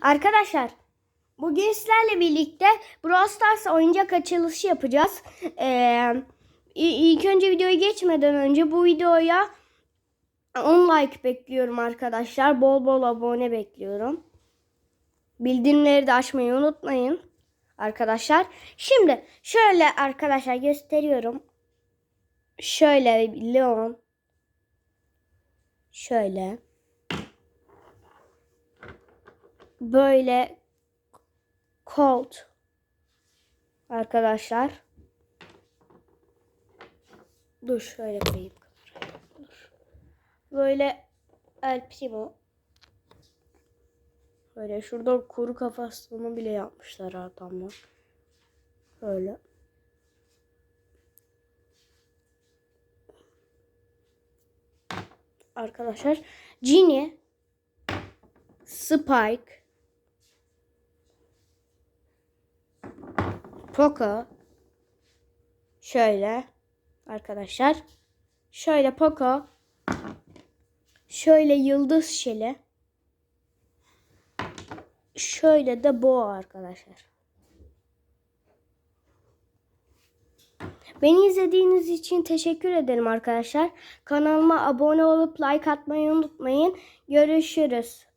Arkadaşlar bugün sizlerle birlikte Brawl Stars oyuncak açılışı yapacağız. Ee, ilk önce videoya geçmeden önce bu videoya 10 like bekliyorum arkadaşlar. Bol bol abone bekliyorum. Bildirimleri de açmayı unutmayın arkadaşlar. Şimdi şöyle arkadaşlar gösteriyorum. Şöyle Leon. Şöyle. Böyle Colt arkadaşlar. Dur şöyle koyayım. Dur. Böyle El Primo. Böyle şurada kuru kafasını bile yapmışlar adamlar. Böyle. Arkadaşlar Genie Spike Poco şöyle arkadaşlar şöyle Poco şöyle yıldız şeli şöyle de boğa arkadaşlar. Beni izlediğiniz için teşekkür ederim arkadaşlar. Kanalıma abone olup like atmayı unutmayın. Görüşürüz.